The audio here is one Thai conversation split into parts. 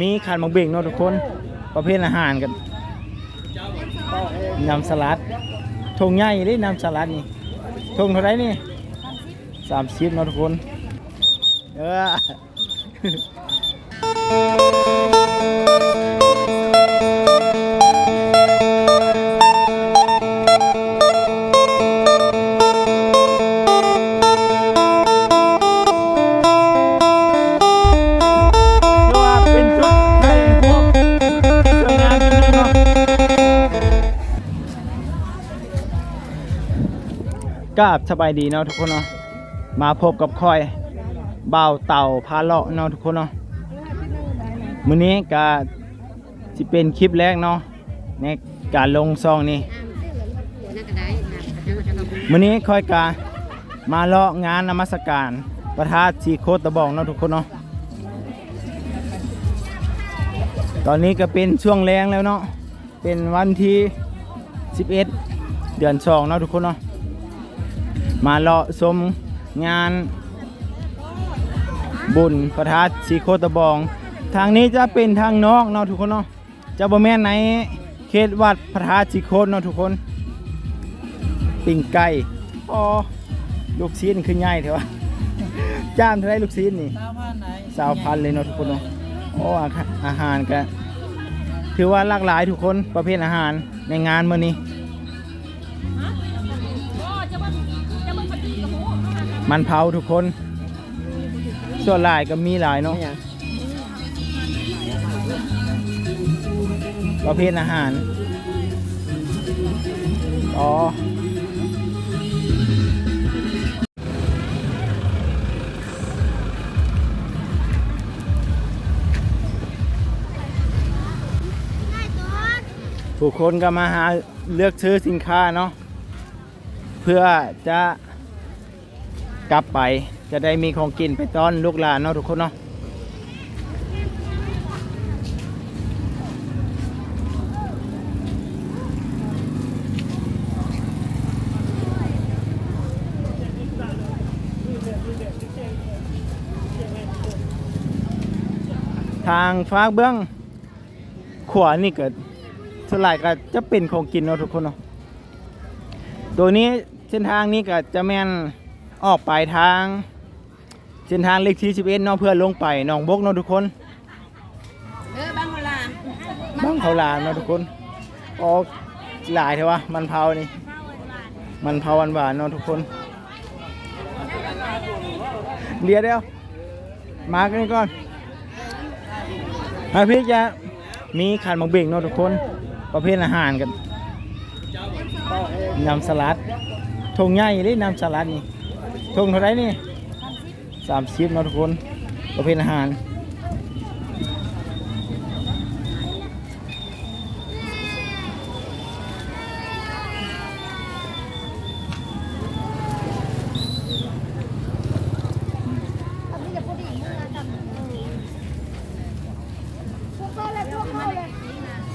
มีขันมักเบ่งเนาะทุกคน ประเภทอาหารกันน้ำสลัดทงใหญ่เลยน้ำสลัดนี่ทงเท่าไรนี่สามสิบเนาะทุกคน เออ กราบสบายดีเนาะทุกคนเนาะมาพบกับคอยเบาเต่าพาเลาะเนาะทุกคนเนาะมื้อนี้ก็สิเป็นคลิปแรกเนาะในการลงซองนี่มื้อนี้คอยกามาเลาะงานนมัสการประทาดสีโคตะบองเนาะทุกคนเนาะตอนนี้ก็เป็นช่วงแรงแล้วเนาะเป็นวันที่ 11 เดือน2เนาะทุกคนเนาะ มาเลาะชมงานบุญประทัดสีโคตะบอง ทางนี้จะเป็นทางนอกเนาะทุกคนเนาะจะบ่แม่นในเขตวัดพระธาตุสีโคตเนาะทุกคนปิ่งไก่อ๋อลูกชิ้นคือใหญ่เถอะจ้ามเท่าไรลูกชิ้นนี่ตามผ่านไหนสาวพันเลยเนาะทุกคนเนาะโอ้อาหารอาหารก็ถือว่าหลากหลายทุกคนประเภทอาหารในงานเมื้อนี้ มันเผาทุกคน ส่วนหลายก็มีหลายเนาะประเภทอาหาร อ๋อ ผู้คนก็มาหาเลือกซื้อสินค้าเนาะเพื่อจะ กลับไปจะได้มีของกินไปต้อนลูกหลานเนาะทุกคนเนาะทางฟ้าเบื้องขวานี่เกิดส่วนใหญ่ก็จะเป็นของกินเนาะทุกคนเนาะตัวนี้เส้นทางนี้ก็จะแม่น ออกไปทางเส้นทางเลขที่11เนาะเพื่อลงไปหนองบกเนาะทุกคนเออบังเวลาบ้างเขาลานเนาะทุกคนออกหลายเถอะวะมันเผานี่ มันเผาหวานๆเนาะทุกคนเดี๋ยวเดียวมากันก่อนมาพี่จะมีขันมักเบ่งเนาะทุกคน ประเภทอาหารกันน้ำสลัดทงใหญ่เลยน้ำสลัดนี่ ทงเท่าไรนี่สามสิบนะทุกคนประเภทอาหาร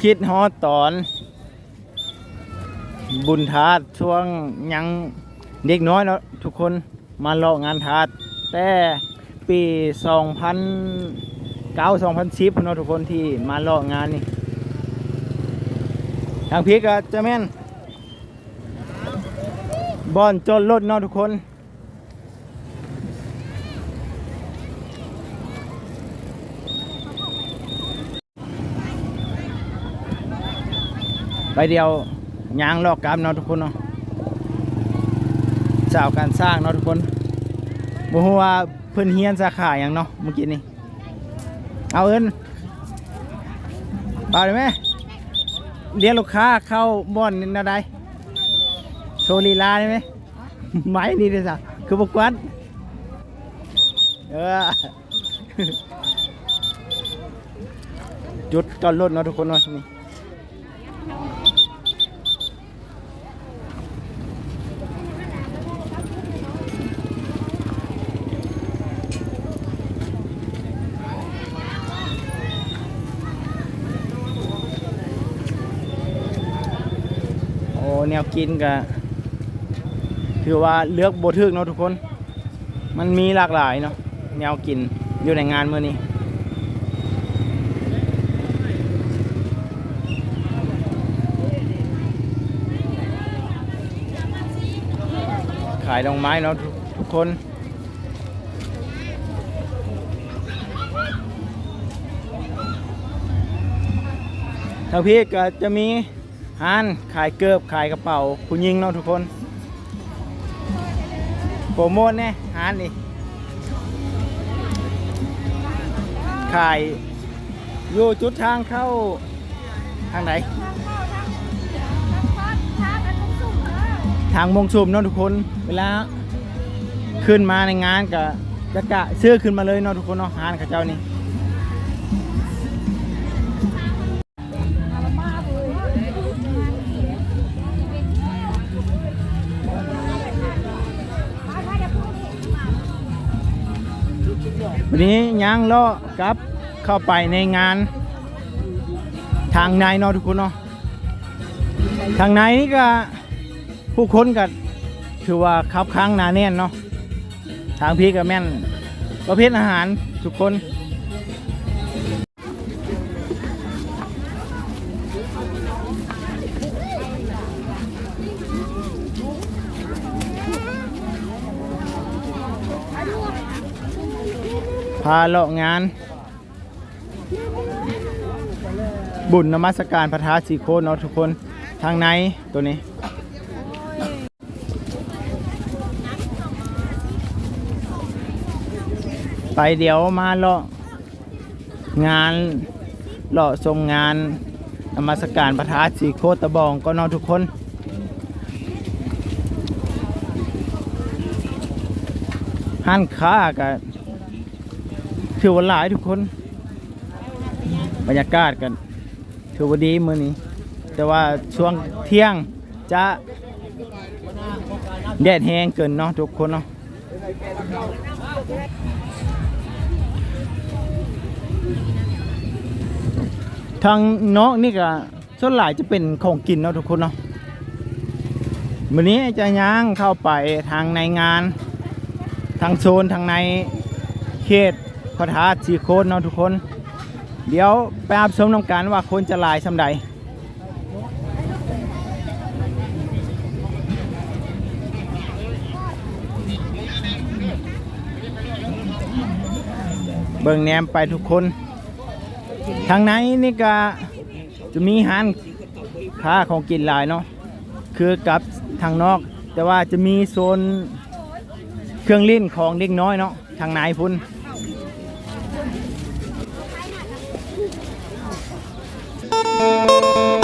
คิดฮอดตอน บุญทาช่วงยังเด็กน้อยเนาะทุกคน มาเลาะงานทาสแต่ปี2009 2010เนาะทุกคนที่มาเลาะงานนี่ทางพีกก็จะแม่นบอนจนรถเนาะทุกคนไปเดียวยางลอกกรรมเนาะทุกคนเนาะ สาวการสร้างเนาะทุกคนบ่ฮู้ว่าเพิ่นเฮียนสาขาหยังเนาะเมื่อกี้นี่เอาเอิ้นบ่าวได้ไหมเรียกลูกค้าเข้าบ่อนนี่นะได้โชว์ลีลาได้ไหมไม้นี่ได้ะคือบ่กวนเออจุดจอดรถเนาะทุกคนเนาะนี่ แนวกินก็ถือว่าเลือกโบทึกเนาะทุกคน มันมีหลากหลายเนาะแนวกินอยู่ในงานเมื่อนี้ขายดอกไม้เนาะทุกคนทางพี่ก็จะมี ห้านขายเกิบขายกระเป๋าผู้หญิงเนาะทุกคนโปรโมทเนี่ยห้านนี่ขายอยู่จุดทางเข้าทางไหน ทางมงชุมเนาะทุกคน เวลาขึ้นมาในงานก็จะกะเสื้อขึ้นมาเลยเนาะทุกคนเนาะห้านเขาเจ้านี่ วันนี้ย่างเลาะกรับเข้าไปในงาน ทางในเนาะทุกคนเนาะทางในนี่ก็ผู้คนก็ถือว่าคับค้างหนาแน่นเนาะทางพีก็แม่น ประเภทอาหารทุกคน พาเลาะงาน บุญนมัสการพระธาตุสีโคนเนาะทุกคนทางในตัวนี้ไปเดี๋ยวมาเลาะงานเลาะทรงงานนมัสการพระธาตุสีโคตะบองก็นาะทุกคน ห้านค้ากัน ถือว่าหลายทุกคน บรรยากาศกัน ถือว่าดีมื้อนี้ แต่ว่าช่วงเที่ยงจะแดดแห้งเกินเนาะทุกคนเนาะทางนาะนี่ก็ส่วนหลายจะเป็นของกินเนาะทุกคนเนาะมื้อนี้จะย่างเข้าไปทางในงาน ทางโซนทางในเขต พระธาตุสีโคนเนาะทุกคน เดี๋ยวไปอับชมน้ำกันว่าคนจะลายสำใดเบิ่งแนมไปทุกคน ทางในนี่ก็จะมีห้านค้าของกินหลายเนาะคือกับทางนอก แต่ว่าจะมีโซนเครื่องเล่นของเด็กน้อยเนาะทางไหนพุ่น Thank you.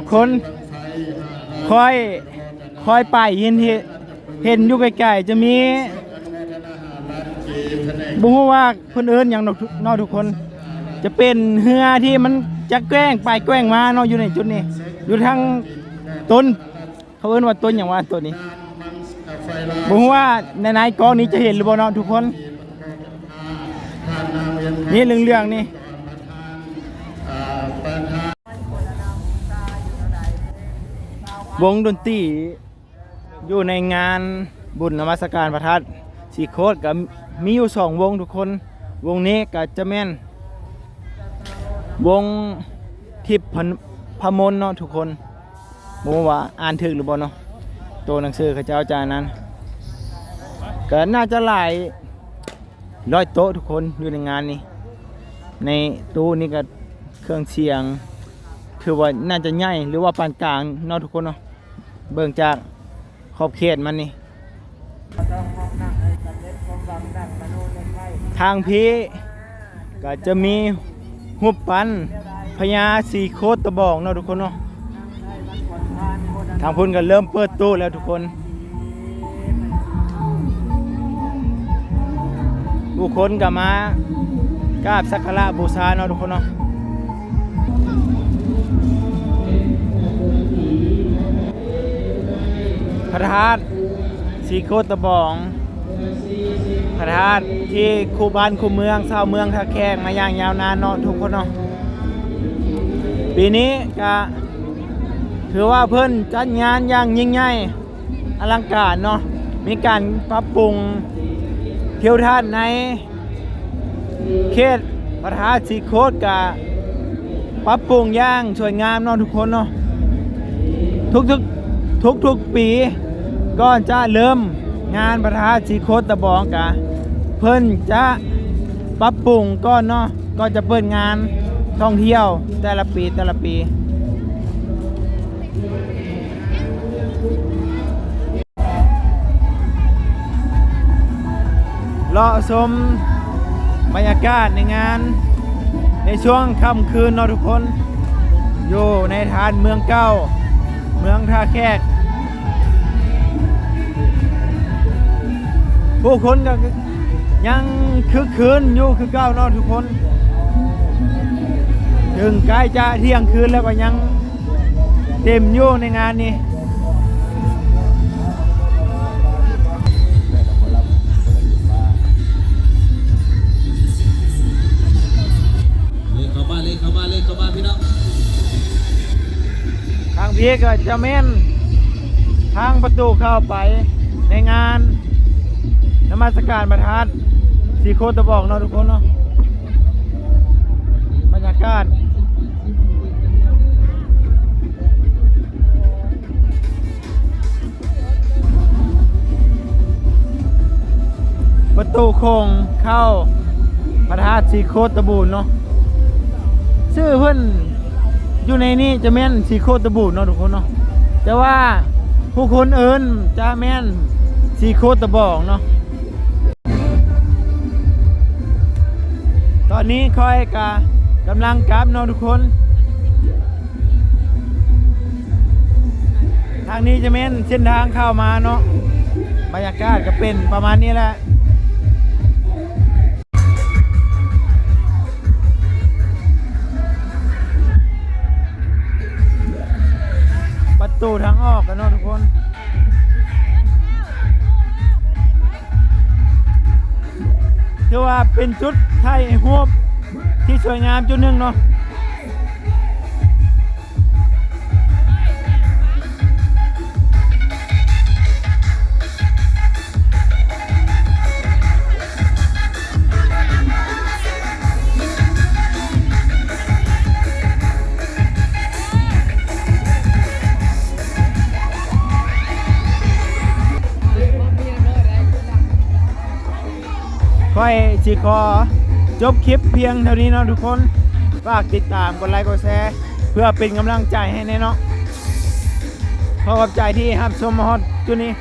ทุกคนคอยคอยไปเห็นเห็นเห็นอยู่ไกลๆจะมีบ่ฮู้ว่าเพิ่นเอิ้นหยังนาะทุกนาะทุกคน จะเป็นเรือที่มันจะแกล้งไปแกล้งมาเนาะอยู่ในจุดนี้ อยู่ทางต้น เขาเอิ้นว่าต้นหยังว่าต้นนี้บ่ฮู้ว่าในไหนๆกองนี้จะเห็นหรือบ่เนาะทุกคน นี่เรื่องๆนี่ วงดนตรีอยู่ในงานบุญนมัสการพระธาตุสีโคตรกับมีอยู่สองวงทุกคน วงนี้ก็จะแม่น วงทิพพพมลเนาะทุกคนบ่รู้ว่าอ่านถึกหรือบ่เนาะตัวหนังสือเขาเจ้าจานั้นก็น่าจะหลายร้อยโต๊ะทุกคนอยู่ในงานนี้ในตู้นี่ก็เครื่องเสียง คือว่าน่าจะใหญ่หรือว่าปานกลางเนาะทุกคนเนาะ เบิ่งจากขอบเขตมันนี่ทางพีก็จะมีหุบปันพญาสีโคตตะบองเนาะทุกคนเนาะทางพุ่นก็เริ่มเปิดตู้แล้วทุกคนผู้คนก็มากราบสักการะบูชาเนาะทุกคนเนาะ ระธาตุสีโคตะบอง พระธาตุที่คู่บ้านคู่เมืองชาวเมืองท่าแขกมาอย่างยาวนานเนาะทุกคนเนาะปีนี้ก็ถือว่าเพิ่นจัดงานอย่างยิ่งใหญ่อลังการเนาะมีการปรับปรุงเที่ยวท่านในเขตพระธาตุสีโคตก็ปรับปรุงอย่างสวยงามเนาะทุกคนเนาะทุกๆทุกๆปี ก็จะเริ่มงานประทาสีโคตตะบองกะ เพิ่นจะปรับปรุงก็เนาะก็จะเปิดงานท่องเที่ยวแต่ละปีแต่ละปี เลาะชมบรรยากาศในงานในช่วงค่ำคืนเนาะทุกคน อยู่ในทานเมืองเก้า เมืองท่าแขก ผู้คนก็ยังคึกคืนอยู่คือเก้าเนาะทุกคน ถึงใกล้จะเที่ยงคืนแล้วก็ยังเต็มอยู่ในงานนี้เลขเข้ามาเลขเข้ามาเลขเข้ามาพี่น้องทางพี่ก็จะแม่นทางประตูเข้าไปในงาน มัสการประทัดสีโคตะบอกเนาะทุกคนเนาะบรรยากาศประตูคงเข้าพระธาตุสีโคตะบูนเนาะชื่อเพิ่อนอยู่ในนี้จะแม่นสีโคตรบูดเนาะทุกคนเนาะแต่ว่าผู้คนเอิญจะแม่นสีโคตรบอกเนาะ อนนี้คอยกะกำลังกลับเนาะทุกคน ทางนี้จะแม่นเส้นทางเข้ามาเนาะบรรยากาศก็เป็นประมาณนี้แหละประตูทางออกกันเนาะทุกคน ถือว่าเป็นจุดไทยฮวบที่สวยงามจุดหนึ่งเนาะ สิขอจบคลิปเพียงเท่านี้เนาะทุกคนฝากติดตามกดไลค์กดแชร์เพื่อเป็นกำลังใจให้แน่เนาะขอขอบใจที่รับชมมาฮอดจุดนี้